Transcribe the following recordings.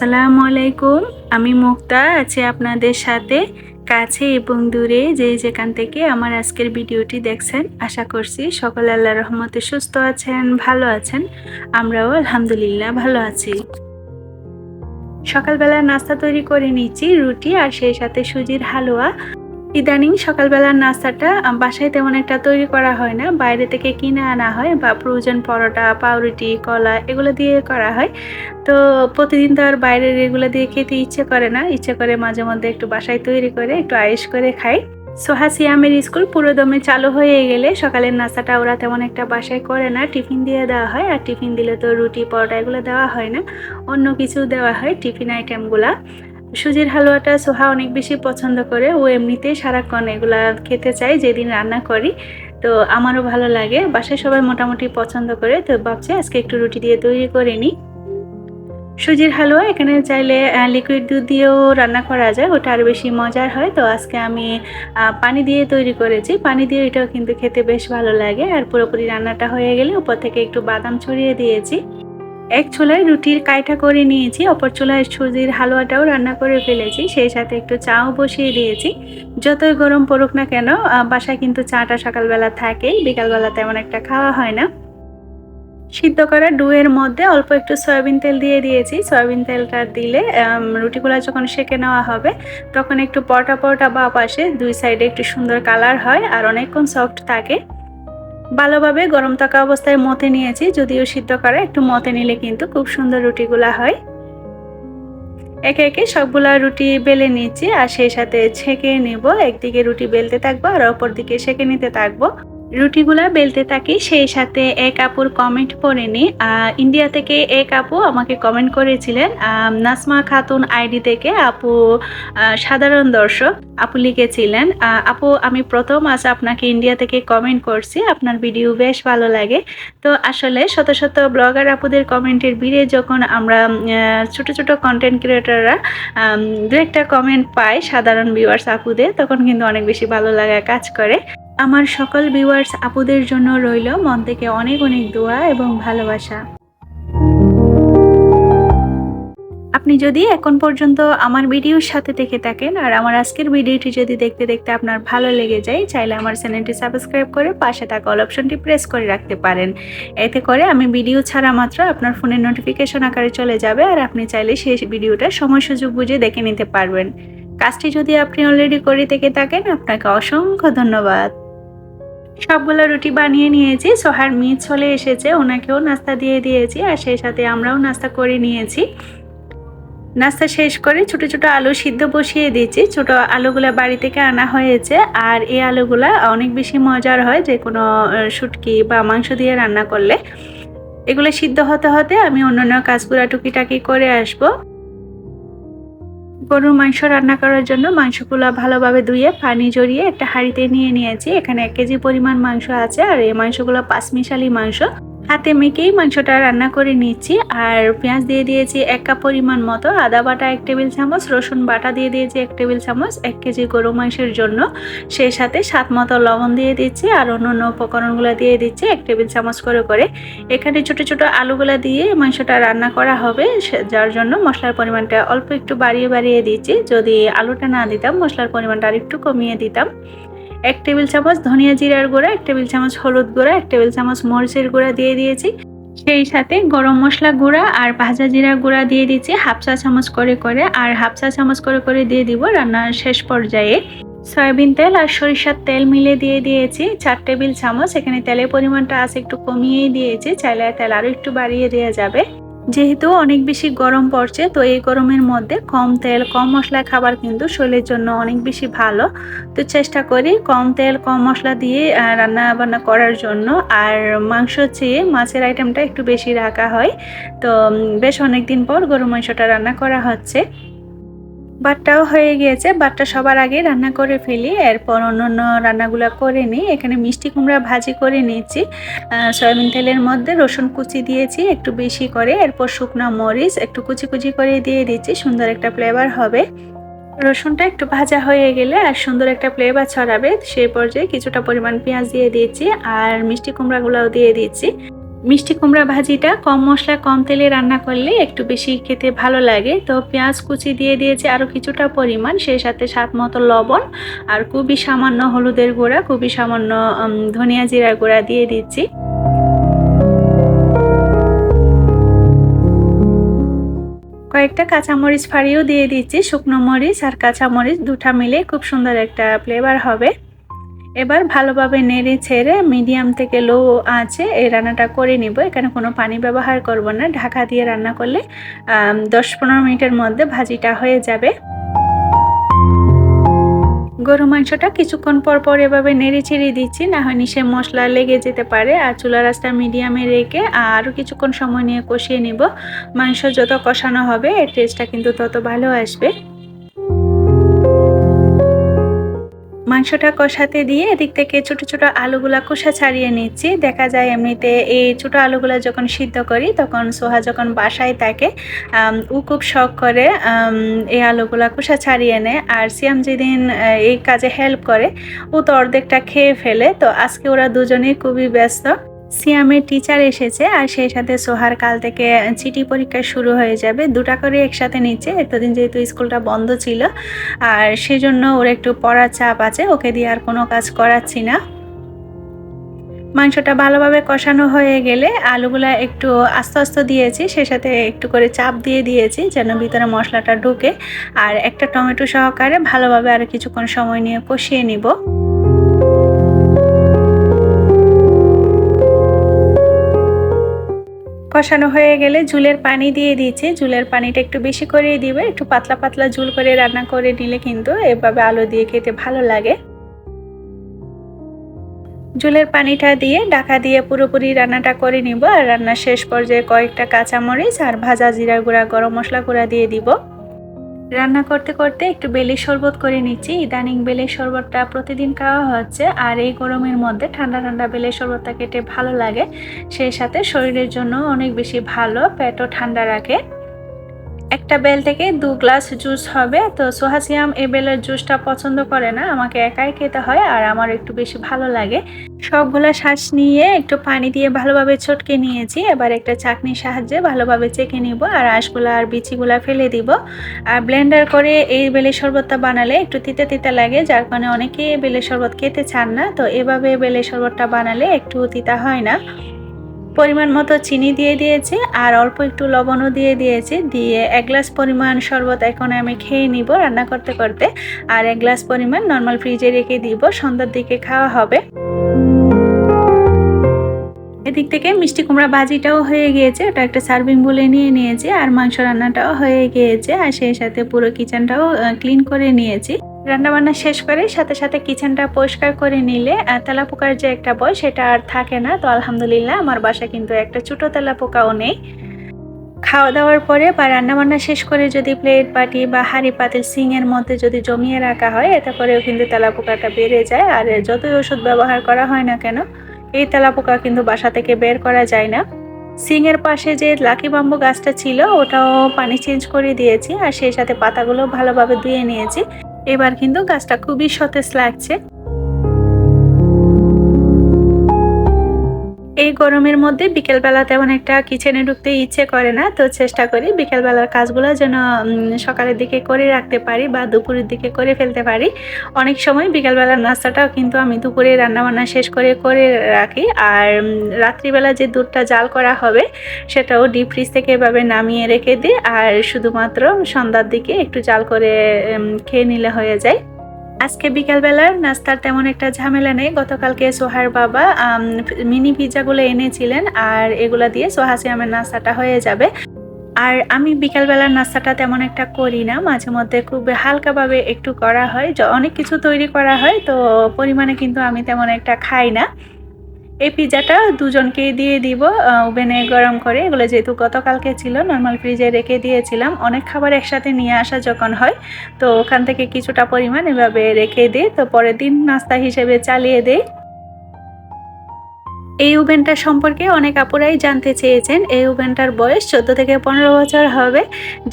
আসসালামু আলাইকুম। আমি মুক্তা, আছি আপনাদের সাথে কাছে এবং দূরে যে যেখান থেকে আমার আজকের ভিডিওটি দেখছেন। আশা করছি সকল আল্লাহ রহমতে সুস্থ আছেন, ভালো আছেন। আমরাও আলহামদুলিল্লাহ ভালো আছি। সকালবেলা নাস্তা তৈরি করে নিচ্ছি, রুটি আর সেই সাথে সুজির হালুয়া। ইদানিং সকালবেলার নাস্তাটা বাসায় তেমন একটা তৈরি করা হয় না। বাইরে থেকে কিনে আনা হয় বা প্রয়োজন পরোটা, পাউরুটি, কলা এগুলো দিয়ে করা হয়। তো প্রতিদিন তো আর বাইরের এগুলো দিয়ে খেতে ইচ্ছে করে না। ইচ্ছে করে মাঝে মধ্যে একটু বাসায় তৈরি করে, একটু আয়েস করে খাই। সোহা সিয়ামের স্কুল পুরো দমে চালু হয়ে গেলে সকালের নাস্তাটা ওরা তেমন একটা বাসায় করে না। টিফিন দিয়ে দেওয়া হয় আর টিফিন দিলে তো রুটি, পরোটা এগুলো দেওয়া হয় না। অন্য কিছু দেওয়া হয় টিফিন আইটেমগুলা। সুজির হালুয়াটা সোহা অনেক বেশি পছন্দ করে। ও এমনিতেই সারাক্ষণ এগুলা খেতে চায়, যেদিন রান্না করি। তো আমারও ভালো লাগে। বাসায় সবাই মোটামুটি পছন্দ করে। তো ভাবছি আজকে একটু রুটি দিয়ে তৈরি করে নিই। সুজির হালুয়া এখানে চাইলে লিকুইড দুধ দিয়েও রান্না করা যায়। ওটা আরও বেশি মজার হয়। তো আজকে আমি পানি দিয়ে তৈরি করেছি। পানি দিয়ে এটাও কিন্তু খেতে বেশ ভালো লাগে। আর পুরোপুরি রান্নাটা হয়ে গেলে উপর থেকে একটু বাদাম ছড়িয়ে দিয়েছি। এক চুলায় রুটির কাইটা করে নিয়েছি, অপর চুলায় সুজির হালুয়াটাও রান্না করে ফেলেছি, সেই সাথে একটু চাও বসিয়ে দিয়েছি। যতই গরম পড়ুক না কেন বাসায় কিন্তু চাটা সকালবেলা থাকেই, বিকালবেলা তেমন একটা খাওয়া হয় না। সিদ্ধ করা ডুয়ের মধ্যে অল্প একটু সয়াবিন তেল দিয়ে দিয়েছি, সয়াবিন তেলটা দিলে রুটিগুলো যখন সেকে নেওয়া হবে, তখন একটু পরটা পরটা বা পাশে দুই সাইডে একটু সুন্দর কালার হয় আর অনেকক্ষণ সফট থাকে। ভালোভাবে গরম থাকা অবস্থায় মতে নিয়েছি, যদিও সিদ্ধ করা একটু মতে নিলে কিন্তু খুব সুন্দর রুটিগুলা হয়। একে একে সবগুলা রুটি বেলে নিচ্ছি আর সেই সাথে ছেঁকে নেব, একদিকে রুটি বেলতে থাকব আর অপর দিকে সেঁকে নিতে থাকব। রুটিগুলা বেলতে থাকি, সেই সাথে এক আপুর কমেন্ট পড়ে নি। ইন্ডিয়া থেকে এক আপু আমাকে কমেন্ট করেছিলেন নাসমা খাতুন আইডি থেকে আপু সাধারণ দর্শক, আপু লিখেছিলেন আপু আমি প্রথম আজ আপনাকে ইন্ডিয়া থেকে কমেন্ট করছি, আপনার ভিডিও বেশ ভালো লাগে। তো আসলে শত শত ব্লগার আপুদের কমেন্টের ভিড়ে যখন আমরা ছোট ছোট কন্টেন্ট ক্রিয়েটাররা দু একটা কমেন্ট পাই সাধারণ ভিউয়ার্স আপুদের, তখন কিন্তু অনেক বেশি ভালো লাগা কাজ করে। আমার সকল ভিউয়ার্স আপুদের জন্য রইল মন থেকে অনেক অনেক দোয়া এবং ভালোবাসা। আপনি যদি এখন পর্যন্ত আমার ভিডিওর সাথে থেকে থাকেন আর আমার আজকের ভিডিওটি যদি দেখতে দেখতে আপনার ভালো লেগে যায়, চাইলে আমার চ্যানেলটি সাবস্ক্রাইব করে পাশে থাকা অল অপশনটি প্রেস করে রাখতে পারেন। এতে করে আমি ভিডিও ছাড়া মাত্র আপনার ফোনের নোটিফিকেশন আকারে চলে যাবে আর আপনি চাইলে সেই ভিডিওটা সময় সুযোগ বুঝে দেখে নিতে পারবেন। কাজটি যদি আপনি অলরেডি করে থেকে থাকেন, আপনাকে অসংখ্য ধন্যবাদ। সবগুলো রুটি বানিয়ে নিয়েছি। সোহার মিট চলে এসেছে, ওনাকেও নাস্তা দিয়ে দিয়েছি আর সেই সাথে আমরাও নাস্তা করে নিয়েছি। নাস্তা শেষ করে ছোট ছোট আলু সিদ্ধ বসিয়ে দিয়েছি ছোট আলুগুলা বাড়ি থেকে আনা হয়েছে আর এই আলুগুলা অনেক বেশি মজার হয় যে কোনো শুটকি বা মাংস দিয়ে রান্না করলে। এগুলো সিদ্ধ হতে হতে আমি অন্যান্য কাজগুলা টুকিটাকি করে আসব। গরুর মাংস রান্না করার জন্য মাংসগুলো ভালোভাবে ধুয়ে, পানি জড়িয়ে একটা হাঁড়িতে নিয়ে নিয়েছি। এখানে এক কেজি পরিমাণ মাংস আছে আর এই মাংসগুলো পাঁচমিশালি মাংস। হাতে মেখেই মাংসটা রান্না করে নিচ্ছি। আর পেঁয়াজ দিয়ে দিয়েছি এক কাপ পরিমাণ মতো আদা বাটা এক টেবিল চামচ, রসুন বাটা দিয়ে দিয়েছি এক টেবিল চামচ, এক কেজি গরু মাংসের জন্য। সেই সাথে স্বাদ মতো লবণ দিয়ে দিচ্ছি আর অন্য অন্য উপকরণগুলো দিয়ে দিচ্ছি এক টেবিল চামচ করে করে। এখানে ছোট ছোট আলুগুলা দিয়ে মাংসটা রান্না করা হবে। যার জন্য মশলার পরিমাণটা অল্প একটু বাড়িয়ে বাড়িয়ে দিচ্ছি। যদি আলুটা না দিতাম, মশলার পরিমাণটা আর একটু কমিয়ে দিতাম। এক টেবিল চামচ ধনিয়া জিরার গুঁড়া, এক টেবিল চামচ হলুদ গুঁড়া, এক টেবিল চামচ মরিচের গুঁড়া দিয়ে দিয়েছি। সেই সাথে গরম মশলা গুঁড়া আর ভাজা জিরা গুঁড়া দিয়ে দিচ্ছি হাফ চা চামচ করে করে। আর হাফ চা চামচ করে করে দিয়ে দিব রান্নার শেষ পর্যায়ে। সয়াবিন তেল আর সরিষার তেল মিলে দিয়ে দিয়েছি। চার টেবিল চামচ, এখানে তেলের পরিমাণটা আছে একটু কমিয়েই দিয়েছি, চাইলে তেল আরও একটু বাড়িয়ে দেওয়া যাবে। যেহেতু অনেক বেশি গরম পড়ছে, তো এই গরমের মধ্যে কম তেল, কম মশলা খাবার কিন্তু শরীরের জন্য অনেক বেশি ভালো। তো চেষ্টা করি কম তেল, কম মশলা দিয়ে রান্না বান্না করার জন্য। আর মাংস চেয়ে মাছের আইটেমটা একটু বেশি রাখা হয়। তো বেশ অনেক দিন পর গরু মাংসটা রান্না করা হচ্ছে। বাটটাও হয়ে গিয়েছে, বাটটা সবার আগে রান্না করে ফেলি, এরপর অন্য অন্য রান্নাগুলো করে নিই। এখানে মিষ্টি কুমড়া ভাজি করে নিয়েছি সয়াবিন তেলের মধ্যে রসুন কুচি দিয়েছি একটু বেশি করে, এরপর শুকনো মরিচ একটু কুচি কুচি করে দিয়ে দিচ্ছি, সুন্দর একটা ফ্লেভার হবে। রসুনটা একটু ভাজা হয়ে গেলে আর সুন্দর একটা ফ্লেভার ছড়াবে সেই পর্যায়ে কিছুটা পরিমাণ পেঁয়াজ দিয়ে দিয়েছি আর মিষ্টি কুমড়াগুলোও দিয়ে দিচ্ছি মিষ্টি কুমড়া ভাজিটা কম মশলা কম তেলে রান্না করলে একটু বেশি খেতে ভালো লাগে। তো পেঁয়াজ কুচি দিয়ে দিয়েছি আরও কিছুটা পরিমাণ, সেই সাথে স্বাদ মতো লবণ আর খুবই সামান্য হলুদের গুঁড়া, খুবই সামান্য ধনিয়া জিরার গুঁড়া দিয়ে দিচ্ছি। কয়েকটা কাঁচামরিচ ফাড়িও দিয়ে দিচ্ছি, শুকনো মরিচ আর কাঁচামরিচ দুটা মিলে খুব সুন্দর একটা ফ্লেভার হবে। এবার ভালোভাবে নেড়ে ছেড়ে মিডিয়াম থেকে লো আছে এই রান্নাটা করে নিব। এখানে কোনো পানি ব্যবহার করব না। ঢাকা দিয়ে রান্না করলে দশ পনেরো মিনিটের মধ্যে ভাজিটা হয়ে যাবে। গরু মাংসটা কিছুক্ষণ পর পর এভাবে নেড়ে ছেড়ে দিচ্ছি, না হয় নিচে মশলা লেগে যেতে পারে। আর চুলা রাস্তা মিডিয়ামে রেখে আরও কিছুক্ষণ সময় নিয়ে কষিয়ে নিব। মাংস যত কষানো হবে, এর টেস্টটা কিন্তু তত ভালো আসবে। মাংসটা কষাতে দিয়ে এদিক থেকে ছোটো ছোটো আলুগুলা কষা ছাড়িয়ে নিচ্ছি। দেখা যায় এমনিতে এই ছোটো আলুগুলা যখন সিদ্ধ করি, তখন সোহা যখন বাসায় থাকে ও খুব শখ করে এই আলুগুলা কষা ছাড়িয়ে নেয়। আর সিয়াম যেদিন এই কাজে হেল্প করে, ও তো অর্ধেকটা খেয়ে ফেলে। তো আজকে ওরা দুজনেই খুবই ব্যস্ত। সিয়ামের টিচার এসেছে আর সেই সাথে সোহার কাল থেকে চিঠি পরীক্ষা শুরু হয়ে যাবে। দুটা করে একসাথে নিচ্ছে। এতদিন যেহেতু স্কুলটা বন্ধ ছিল, আর সেজন্য ওর একটু পড়ার চাপ আছে, ওকে দিয়ে আর কোনো কাজ করাচ্ছি না। মাংসটা ভালোভাবে কষানো হয়ে গেলে আলুগুলা একটু আস্তে আস্তে দিয়েছি, সে সাথে একটু করে চাপ দিয়ে দিয়েছি যেন ভিতরে মশলাটা ঢুকে। আর একটা টমেটো সহকারে ভালোভাবে আর কিছুক্ষণ সময় নিয়ে কষিয়ে নিব। কষানো হয়ে গেলে ঝুলের পানি দিয়ে দিয়েছি। ঝুলের পানিটা একটু বেশি করে দিবে। একটু পাতলা পাতলা ঝুল করে রান্না করে নিলে কিন্তু এভাবে আলু দিয়ে খেতে ভালো লাগে। ঝুলের পানিটা দিয়ে ঢাকা দিয়ে পুরোপুরি রান্নাটা করে নিব আর রান্নার শেষ পর্যায়ে কয়েকটা কাঁচামরিচ আর ভাজা জিরা গুঁড়া, গরম মশলা গুঁড়া দিয়ে দিব। রান্না করতে করতে একটু বেলের শরবত করে নিচ্ছি। ইদানিং বেলের শরবতটা প্রতিদিন খাওয়া হচ্ছে আর এই গরমের মধ্যে ঠান্ডা ঠান্ডা বেলের শরবতটা কেটে ভালো লাগে। সেই সাথে শরীরের জন্য অনেক বেশি ভালো, পেটও ঠান্ডা রাখে। একটা বেল থেকে দু গ্লাস জুস হবে। তো সোহাসিয়াম এই বেলের জুসটা পছন্দ করে না, আমাকে একাই খেতে হয় আর আমার একটু বেশি ভালো লাগে। সবগুলা শ্বাস নিয়ে একটু পানি দিয়ে ভালোভাবে ছটকে নিয়েছি। এবার একটা চাকনির সাহায্যে ভালোভাবে চেকে নিব আর আঁশগুলা আর বিচিগুলা ফেলে দিব। আর ব্লেন্ডার করে এই বেলের শরবতটা বানালে একটু তিতে তিতে লাগে, যার কারণে অনেকেই বেলের শরবত খেতে চান না। তো এভাবে বেলের শরবতটা বানালে একটু তিতা হয় না। পরিমাণ মতো চিনি দিয়ে দিয়েছি আর অল্প একটু লবণও দিয়ে দিয়েছি। দিয়ে এক গ্লাস পরিমাণ শরবত এখন আমি খেয়ে নিব রান্না করতে করতে। আর এক গ্লাস পরিমাণ নর্মাল ফ্রিজে রেখে দিব, সন্ধ্যার দিকে খাওয়া হবে। এদিক থেকে মিষ্টি কুমড়া ভাজিটাও হয়ে গিয়েছে, ওটা একটা সার্ভিং বলে নিয়ে নিয়েছি। আর মাংস রান্নাটাও হয়ে গিয়েছে, আর সেই সাথে পুরো কিচেনটাও ক্লিন করে নিয়েছি। রান্না বান্না শেষ করে সাথে সাথে কিচেনটা পরিষ্কার করে নিলে আহ, তেলাপোকার যে একটা বয় সেটা আর থাকে না। তো আলহামদুলিল্লাহ আমার বাসায় কিন্তু একটা ছোটো তেলাপোকাও নেই। খাওয়া দাওয়ার পরে বা রান্নাবান্না শেষ করে যদি প্লেট বাটি বা হাঁড়ি পাতিল সিংয়ের মধ্যে যদি জমিয়ে রাখা হয় এতে করেও কিন্তু তেলাপোকাটা বেড়ে যায়। আর যতই ওষুধ ব্যবহার করা হয় না কেন এই তেলাপোকা কিন্তু বাসা থেকে বের করা যায় না। সিংয়ের পাশে যে লাকি বাম্বু গাছটা ছিল ওটাও পানি চেঞ্জ করে দিয়েছি। আর সেই সাথে পাতাগুলো ভালোভাবে ধুয়ে নিয়েছি। এবার কিন্তু গাছটা খুবই সতেজ লাগছে। এই গরমের মধ্যে বিকেলবেলা তেমন একটা কিচেনে ঢুকতে ইচ্ছে করে না, তো চেষ্টা করি বিকেলবেলার কাজগুলো যেন সকালের দিকে করে রাখতে পারি বা দুপুরের দিকে করে ফেলতে পারি। অনেক সময় বিকেলবেলার নাস্তাটাও কিন্তু আমি দুপুরে রান্নাবান্না শেষ করে করে রাখি। আর রাত্রিবেলা যে দুধটা জাল করা হবে, সেটাও ডিপ ফ্রিজ থেকে এভাবে নামিয়ে রেখে দিই। আর শুধুমাত্র সন্ধ্যার দিকে একটু জাল করে খেয়ে নিলে হয়ে যায়। আজকে বিকালবেলার নাস্তার তেমন একটা ঝামেলা নেই। গতকালকে সোহার বাবা মিনি পিৎজাগুলো এনেছিলেন আর এগুলা দিয়ে সোহাসিয়ামের নাস্তাটা হয়ে যাবে। আর আমি বিকালবেলার নাস্তাটা তেমন একটা করি না। মাঝে মধ্যে খুব হালকাভাবে একটু করা হয়। অনেক কিছু তৈরি করা হয়, তো পরিমাণে কিন্তু আমি তেমন একটা খাই না। এই পিৎজাটা দুজনকেই দিয়ে দিব ওভেনে গরম করে। এগুলো যেহেতু গতকালকে ছিল নর্মাল ফ্রিজে রেখে দিয়েছিলাম। অনেক খাবার একসাথে নিয়ে আসা যখন হয়, তো ওখান থেকে কিছুটা পরিমাণ এভাবে রেখে দিই। তো পরের দিন নাস্তা হিসেবে চালিয়ে দিই। এই ওভেনটা সম্পর্কে অনেক আপুরাই জানতে চেয়েছেন। এই ওভেনটার বয়স চোদ্দ থেকে পনেরো বছর হবে।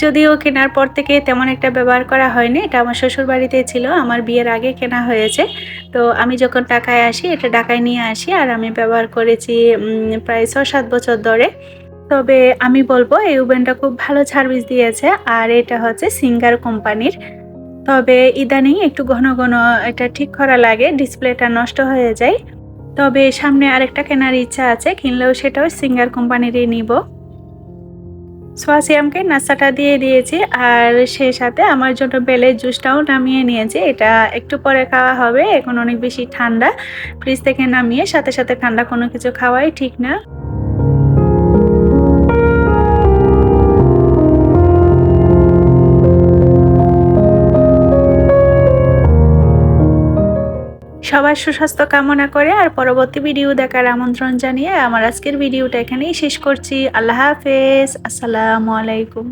যদিও কেনার পর থেকে তেমন একটা ব্যবহার করা হয়নি। এটা আমার শ্বশুর বাড়িতে ছিল, আমার বিয়ের আগে কেনা হয়েছে। তো আমি যখন টাকায় আসি, এটা ঢাকায় নিয়ে আসি আর আমি ব্যবহার করেছি প্রায় ছ সাত বছর ধরে। তবে আমি বলব, এই ওভেনটা খুব ভালো সার্ভিস দিয়েছে আর এটা হচ্ছে সিঙ্গার কোম্পানির। তবে ইদানিং একটু ঘন ঘন এটা ঠিক করা লাগে, ডিসপ্লেটা নষ্ট হয়ে যায়। তবে সামনে আরেকটা কেনার ইচ্ছা আছে, কিনলেও সেটাও সিঙ্গার কোম্পানিরই নিব। সোয়াসিয়ামকে নাস্তাটা দিয়ে দিয়েছি, আর সে সাথে আমার জন্য বেলের জুসটাও নামিয়ে নিয়েছি। এটা একটু পরে খাওয়া হবে, এখন অনেক বেশি ঠান্ডা। ফ্রিজ থেকে নামিয়ে সাথে সাথে ঠান্ডা কোনো কিছু খাওয়াই ঠিক না। সবার সুস্বাস্থ্য কামনা করে আর পরবর্তী ভিডিও দেখার আমন্ত্রণ জানিয়ে আমার আজকের ভিডিওটা এখানেই শেষ করছি। আল্লাহ হাফেজ। আসসালামু আলাইকুম।